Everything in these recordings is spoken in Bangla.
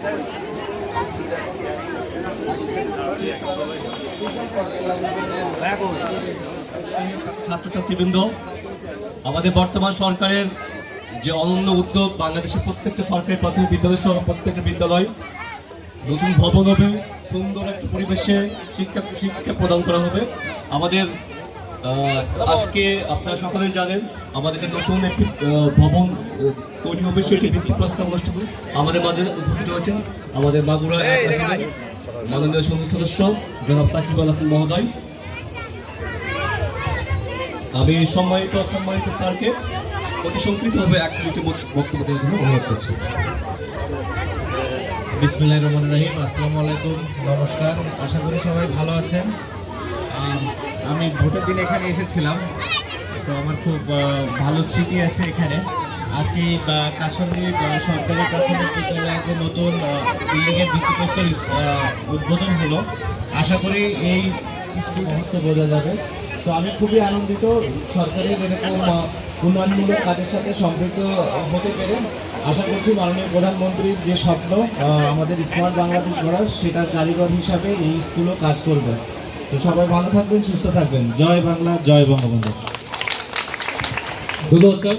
স্যার ছাত্রছাত্রীবৃন্দ, আমাদের বর্তমান সরকারের যে অনন্য উদ্যোগ বাংলাদেশের প্রত্যেকটা সরকারি প্রাথমিক বিদ্যালয় সহ প্রত্যেকটা বিদ্যালয়, নতুন ভবন হবে, সুন্দর একটা পরিবেশে শিক্ষা শিক্ষা প্রদান করা হবে। আমাদের আজকে আপনারা সকলেই জানেন, আমাদের যে নতুন একটি ভবন তৈরি হবে, সেটি ভিত্তি প্রস্তাব অনুষ্ঠান আমাদের মাঝে উপস্থিত হয়েছেন। আমাদের মাগুরা মাননীয় সংসদ সদস্য জনাব সাকিব আল হাসান মহোদয়। আমি সম্মানিত সম্মানিত স্যারকে অতি সংক্ষিপ্তভাবে এক মধ্যে বক্তব্য দেওয়ার জন্য অনুরোধ করছি। বিসমিল্লাহির রহমানির রহিম আসসালামু আলাইকুম নমস্কার আশা করি সবাই ভালো আছেন। আম, ভোটের দিন এখানে এসেছিলাম তো আমার খুব ভালো স্মৃতি আছে এখানে। আজকে কাশন্দি সরকারি প্রাথমিক বিদ্যালয়ের যে নতুন বিল্ডিংয়ের ভিত্তিপ্রস্তর উদ্বোধন হলো, আশা করি এই স্কুল বোঝা যাবে। তো আমি খুবই আনন্দিত, সরকারের এরকম উন্নয়নমূলক কাজের সাথে সম্পৃক্ত হতে পেরে। আশা করছি মাননীয় প্রধানমন্ত্রীর যে স্বপ্ন আমাদের স্মার্ট বাংলাদেশ গড়ার, সেটার কারিগর হিসাবে এই স্কুলও কাজ করবে। তো সবাই ভালো থাকবেন, সুস্থ থাকবেন। জয় বাংলা, জয় বঙ্গবন্ধু। ধন্যবাদ স্যার।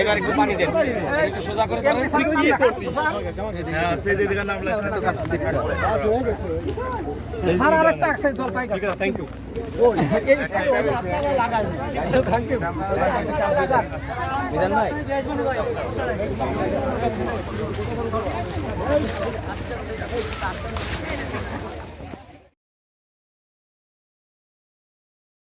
এবার একটু পানি দেন একটু সোজা করে দেন হ্যাঁ সেই দিকে নাম লাগবে তো কাজ স্যার আরেকটা আছে জলপাই গাছ থ্যাংক ইউ থ্যাংক ইউ বিধান ভাই